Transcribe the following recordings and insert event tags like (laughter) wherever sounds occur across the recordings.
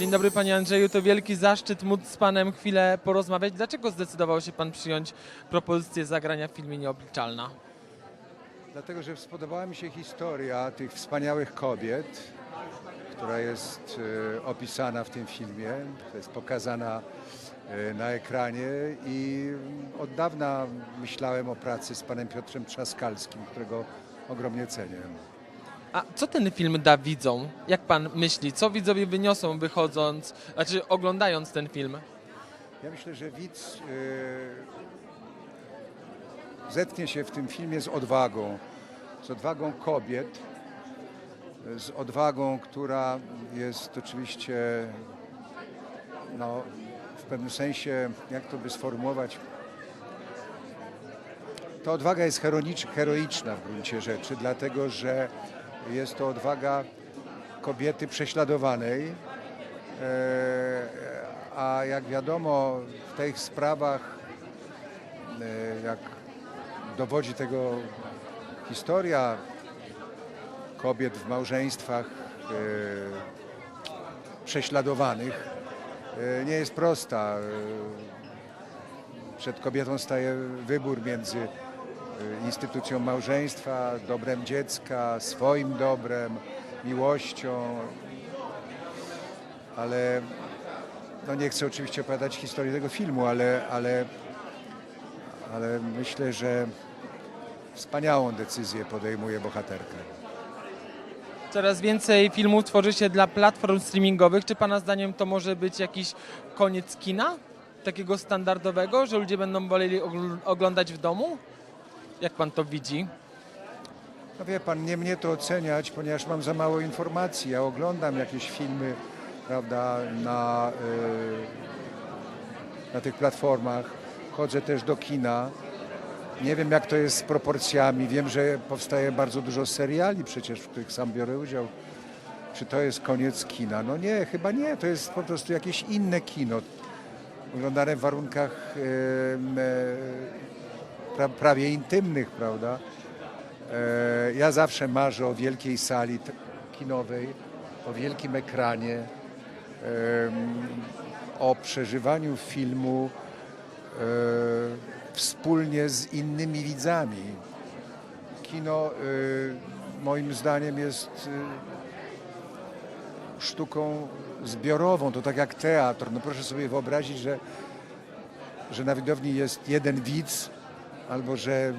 Dzień dobry panie Andrzeju, to wielki zaszczyt móc z panem chwilę porozmawiać. Dlaczego zdecydował się pan przyjąć propozycję zagrania w filmie Nieobliczalna? Dlatego, że spodobała mi się historia tych wspaniałych kobiet, która jest e, opisana w tym filmie, jest pokazana e, na ekranie i od dawna myślałem o pracy z panem Piotrem Trzaskalskim, którego ogromnie cenię. A co ten film da widzom? Jak pan myśli? Co widzowie wyniosą wychodząc, znaczy oglądając ten film? Ja myślę, że widz e, zetknie się w tym filmie z odwagą, z odwagą kobiet, z odwagą, która jest oczywiście no, w pewnym sensie, jak to by sformułować, ta odwaga jest heroicz- heroiczna w gruncie rzeczy, dlatego że jest to odwaga kobiety prześladowanej, e, a jak wiadomo w tych sprawach, e, jak dowodzi tego historia kobiet w małżeństwach e, prześladowanych, nie jest prosta. Przed kobietą staje wybór między instytucją małżeństwa, dobrem dziecka, swoim dobrem, miłością, ale no nie chcę oczywiście opowiadać historii tego filmu, ale, ale, ale myślę, że wspaniałą decyzję podejmuje bohaterka. Coraz więcej filmów tworzy się dla platform streamingowych. Czy pana zdaniem to może być jakiś koniec kina? Takiego standardowego, że ludzie będą woleli ogl- oglądać w domu? Jak pan to widzi? No wie pan, nie mnie to oceniać, ponieważ mam za mało informacji. Ja oglądam jakieś filmy, prawda, na, y, na tych platformach. Chodzę też do kina. Nie wiem, jak to jest z proporcjami. Wiem, że powstaje bardzo dużo seriali przecież, w których sam biorę udział. Czy to jest koniec kina? No nie, chyba nie. To jest po prostu jakieś inne kino. Oglądane w warunkach em, e, pra, prawie intymnych, prawda? E, Ja zawsze marzę o wielkiej sali kinowej, o wielkim ekranie, em, o przeżywaniu filmu e, wspólnie z innymi widzami. Kino e, moim zdaniem jest e, sztuką zbiorową, to tak jak teatr. No proszę sobie wyobrazić, że, że na widowni jest jeden widz, albo że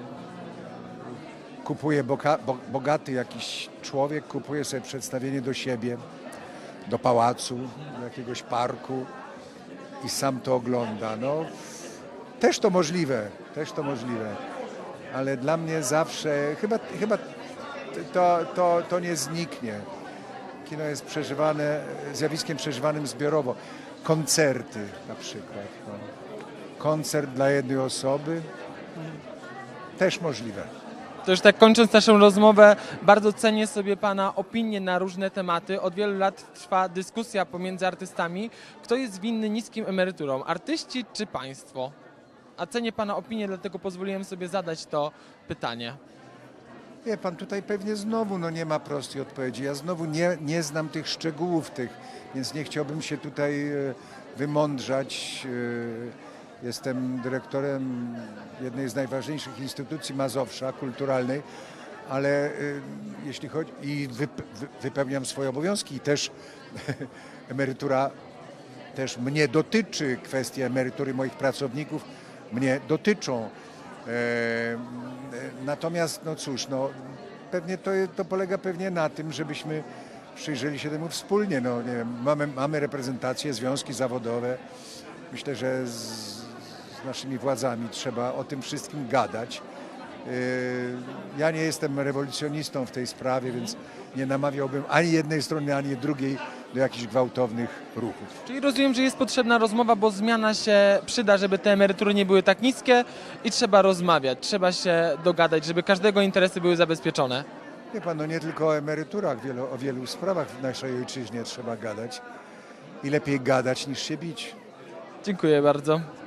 kupuje boga, bo, bogaty jakiś człowiek, kupuje sobie przedstawienie do siebie, do pałacu, do jakiegoś parku i sam to ogląda. No, też to możliwe, też to możliwe, ale dla mnie zawsze, chyba, chyba to, to, to nie zniknie. Kino jest przeżywane, zjawiskiem przeżywanym zbiorowo. Koncerty na przykład. No. Koncert dla jednej osoby, też możliwe. To już tak kończąc naszą rozmowę, bardzo cenię sobie Pana opinie na różne tematy. Od wielu lat trwa dyskusja pomiędzy artystami, kto jest winny niskim emeryturom, artyści czy państwo? A cenię Pana opinię, dlatego pozwoliłem sobie zadać to pytanie. Wie pan, tutaj pewnie znowu no, nie ma prostej odpowiedzi. Ja znowu nie, nie znam tych szczegółów tych, więc nie chciałbym się tutaj e, wymądrzać. E, Jestem dyrektorem jednej z najważniejszych instytucji Mazowsza kulturalnej, ale e, jeśli chodzi i wyp- wy- wypełniam swoje obowiązki i też (laughs) emerytura też mnie dotyczy, kwestie emerytury moich pracowników mnie dotyczą. E, e, Natomiast, no cóż, no, pewnie to, to polega pewnie na tym, żebyśmy przyjrzeli się temu wspólnie. No, nie wiem, mamy, mamy związki zawodowe. Myślę, że z, z naszymi władzami trzeba o tym wszystkim gadać. E, Ja nie jestem rewolucjonistą w tej sprawie, więc nie namawiałbym ani jednej strony, ani drugiej do jakichś gwałtownych ruchów. Czyli rozumiem, że jest potrzebna rozmowa, bo zmiana się przyda, żeby te emerytury nie były tak niskie i trzeba rozmawiać, trzeba się dogadać, żeby każdego interesy były zabezpieczone. Wie pan, no nie tylko o emeryturach, wielu, o wielu sprawach w naszej ojczyźnie trzeba gadać. I lepiej gadać niż się bić. Dziękuję bardzo.